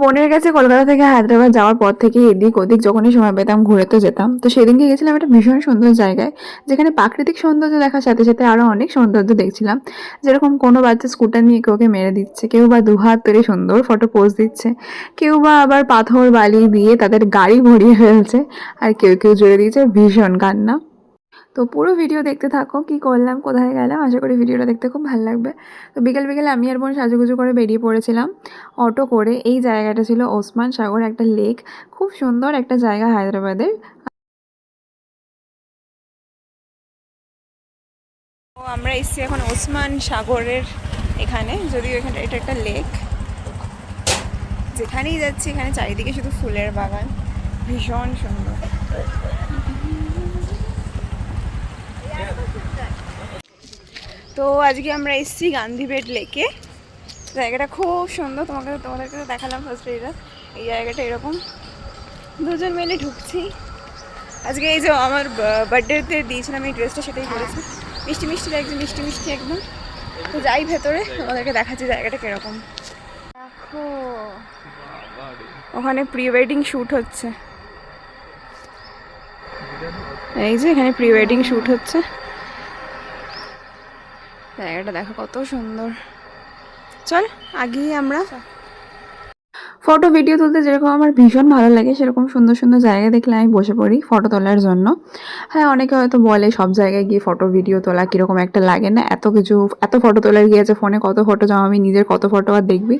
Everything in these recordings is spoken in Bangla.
বোনের কাছে কলকাতা থেকে হায়দ্রাবাদ যাওয়ার পর থেকে এদিক ওদিক যখনই সময় পেতাম, ঘুরে তো যেতাম। তো সেদিনকে গেছিলাম একটা ভীষণ সুন্দর জায়গায়, যেখানে প্রাকৃতিক সৌন্দর্য দেখার সাথে সাথে আরও অনেক সৌন্দর্য দেখছিলাম। যেরকম কোনো বাচ্চা স্কুটার নিয়ে কেউকে মেরে দিচ্ছে, কেউ বা দুহাত ধরে সুন্দর ফটো পোজ দিচ্ছে, কেউ বা আবার পাথর, বালি দিয়ে তাদের গাড়ি ভরিয়ে ফেলছে, আর কেউ কেউ জুড়ে দিয়েছে ভীষণ কান্না। তো পুরো ভিডিও দেখতে থাকো, কি করলাম, কোথায় গেলাম, আশা করি ভিডিওটা দেখতে খুব ভালো লাগবে। তো বিকেল বিকেলে আমি আর বোন সাজুগুজু করে বেরিয়ে পড়েছিলাম অটো করে, এই জায়গাটা ছিল ওসমান সাগর একটা লেক খুব সুন্দর একটা জায়গা হায়দ্রাবাদের। আমরা এসেছি এখন ওসমান সাগরের এখানে, যদিও এখানে এটা একটা লেক যেখানেই যাচ্ছি, এখানে চারিদিকে শুধু ফুলের বাগান, ভীষণ সুন্দর। তো আজকে আমরা এসেছি গান্ধীবেড লেকে। জায়গাটা খুব সুন্দর তোমাকে তোমাদেরকে তো দেখালাম ফার্স্ট এটা এই জায়গাটা এরকম। দুজন মিলে ঢুকছি। আজকে এই যে আমার বার্থডেতে দিয়েছিলাম এই ড্রেসটা সেটাই পরেছি। মিষ্টি মিষ্টি লাগছে মিষ্টি মিষ্টি একদম। তো যাই ভেতরে তোমাদেরকে দেখাচ্ছি জায়গাটা কীরকম। দেখো ওখানে প্রি ওয়েডিং শ্যুট হচ্ছে। এই যে এখানে প্রি ওয়েডিং শ্যুট হচ্ছে। জায়গাটা দেখো কত সুন্দর। চল আগেই আমরা ফটো ভিডিও তুলতে যেরকম আমার ভীষণ ভালো লাগে সেরকম সুন্দর সুন্দর জায়গা দেখলে আমি বসে পড়ি ফটো তোলার জন্য। হ্যাঁ অনেকে হয়তো বলে সব জায়গায় গিয়ে ফটো ভিডিও তোলা কীরকম একটা লাগে না। এত কিছু এত ফটো তোলার গিয়েছে ফোনে কত ফটো জমাবি নিজের কত ফটো আর দেখবি?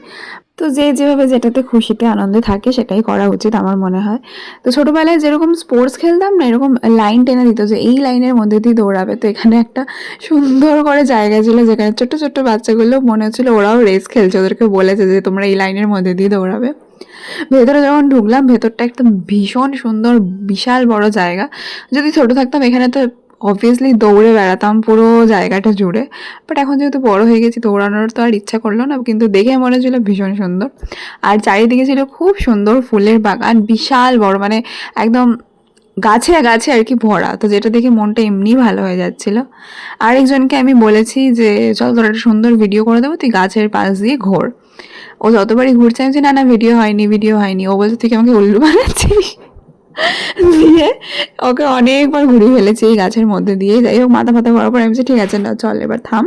তো যে যেভাবে যেটাতে খুশিতে আনন্দে থাকে সেটাই করা উচিত আমার মনে হয়। তো ছোটোবেলায় যেরকম স্পোর্টস খেলতাম না, এরকম লাইন টেনে দিত যে এই লাইনের মধ্যে দিয়ে দৌড়াবে। তো এখানে একটা সুন্দর করে জায়গা ছিল যেখানে ছোট্ট ছোট্ট বাচ্চাগুলো মনে হচ্ছিল ওরাও রেস খেলছে, ওদেরকে বলেছে যে তোমরা এই লাইনের মধ্যে দিয়ে দৌড়াবে। ভেতরে যখন ঢুকলাম, ভেতরটা একটা ভীষণ সুন্দর, বিশাল বড় জায়গা। যদি ছোট থাকতাম, এখানে তো অবভিয়াসলি দৌড়ে বেড়াতাম পুরো জায়গাটা জুড়ে বাট এখন যেহেতু বড় হয়ে গেছি, দৌড়ানোর তো আর ইচ্ছা করল না, কিন্তু দেখে মনে হচ্ছিল ভীষণ সুন্দর। আর চারিদিকে ছিল খুব সুন্দর ফুলের বাগান, বিশাল বড় মানে একদম গাছে গাছে আর কি ভরা, তো যেটা দেখে মনটা এমনি ভালো হয়ে যাচ্ছিল। আরেকজনকে আমি বলেছি যে, চল তোর একটা সুন্দর ভিডিও করে দেবো, তুই গাছের পাশ দিয়ে ঘোর। ও যতবারই ঘুরছে, আমি না না ভিডিও হয়নি ভিডিও হয়নি। ও বলছে, তুই আমাকে উল্লু বানাচ্ছিস? দিয়ে ওকে অনেকবার ঘুরিয়ে ফেলেছি এই গাছের মধ্যে দিয়ে। যাই হোক, মাথা ফাতা করার পর আমি ঠিক আছে, না, চল, এবার থাম।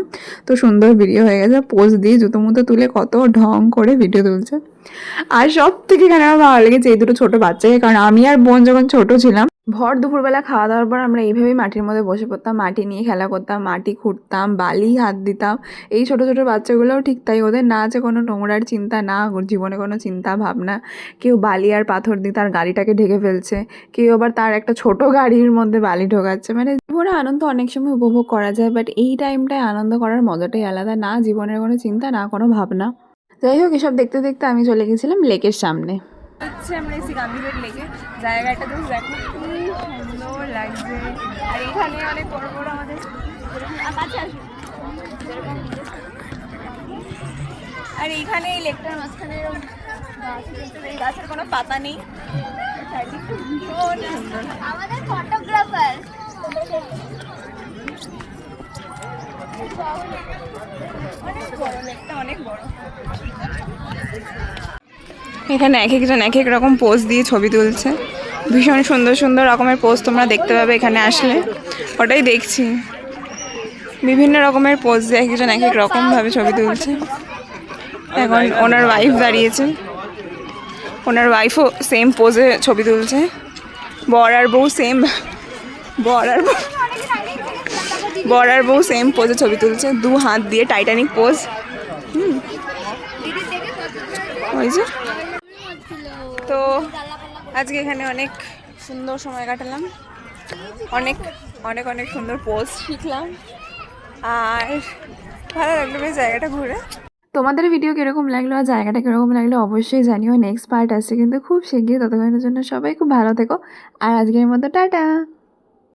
তো সুন্দর ভিডিও হয়ে গেছে পোজ দিয়ে জুতো মুতো তুলে কত ঢং করে ভিডিও তুলছে। আর সব থেকে এখানে আমার ভালো লেগেছে এই দুটো ছোটো বাচ্চাকে, কারণ আমি আর বোন যখন ছোটো ছিলাম ভর দুপুরবেলা খাওয়া দাওয়ার পর আমরা এইভাবেই মাটির মধ্যে বসে পড়তাম, মাটি নিয়ে খেলা করতাম, মাটি খুঁড়তাম, বালি হাত দিতাম। এই ছোট ছোট বাচ্চাগুলোও ঠিক তাই, ওদের না আছে কোনো নোংরার চিন্তা, না জীবনে কোনো চিন্তা, ভাবনা। কেউ বালি আর পাথর দিয়ে তার গাড়িটাকে ঢেকে ফেলছে, কেউ আবার তার একটা ছোট গাড়ির মধ্যে বালি ঢোকাচ্ছে। মানে জীবনে আনন্দ অনেক সময় উপভোগ করা যায় বাট এই টাইমটায় আনন্দ করার মজাটাই আলাদা, না জীবনের কোনো চিন্তা, না কোনো ভাবনা। যাই হোক, এসব দেখতে দেখতে আমি চলে গেছিলাম লেকের সামনে। আমরা এসেছি গান্ধীবেড লেকে। জায়গাটা তো দেখো কি সুন্দর লাগছে। আর এখানে অনেক বড় বড় আমাদের কাছে। আর এইখানে এই লেকটার মাঝখানে এই গাছের কোনো পাতা নেই। আমাদের ফটোগ্রাফার এখানে এক একজন এক এক রকম পোজ দিয়ে ছবি তুলছে। ভীষণ সুন্দর সুন্দর রকমের পোজ তোমরা দেখতে পাবে এখানে আসলে। ওটাই দেখছি। বিভিন্ন রকমের পোজ দিয়ে এক একজন এক এক রকমভাবে ছবি তুলছে। এখন ওনার ওয়াইফ দাঁড়িয়েছে। ওনার ওয়াইফও সেম পোজে ছবি তুলছে। বর আর বউ সেম বর আর বউ বর আর বউ সেম পোজে ছবি তুলছে। দু হাত দিয়ে টাইটানিক পোজ হুম। ওই যে। তো আজকে এখানে অনেক সুন্দর সময় কাটালাম। অনেক অনেক অনেক সুন্দর পোজ শিখলাম। আর ভালো লাগল বেশ জায়গাটা ঘুরে। তোমাদের ভিডিও কীরকম লাগল আর জায়গাটা কীরকম লাগল অবশ্যই জানিও। নেক্সট পার্ট আছে কিন্তু খুব শিগগির ততক্ষণের জন্য সবাই খুব ভালো থেকো। আর আজকের মতো টাটা।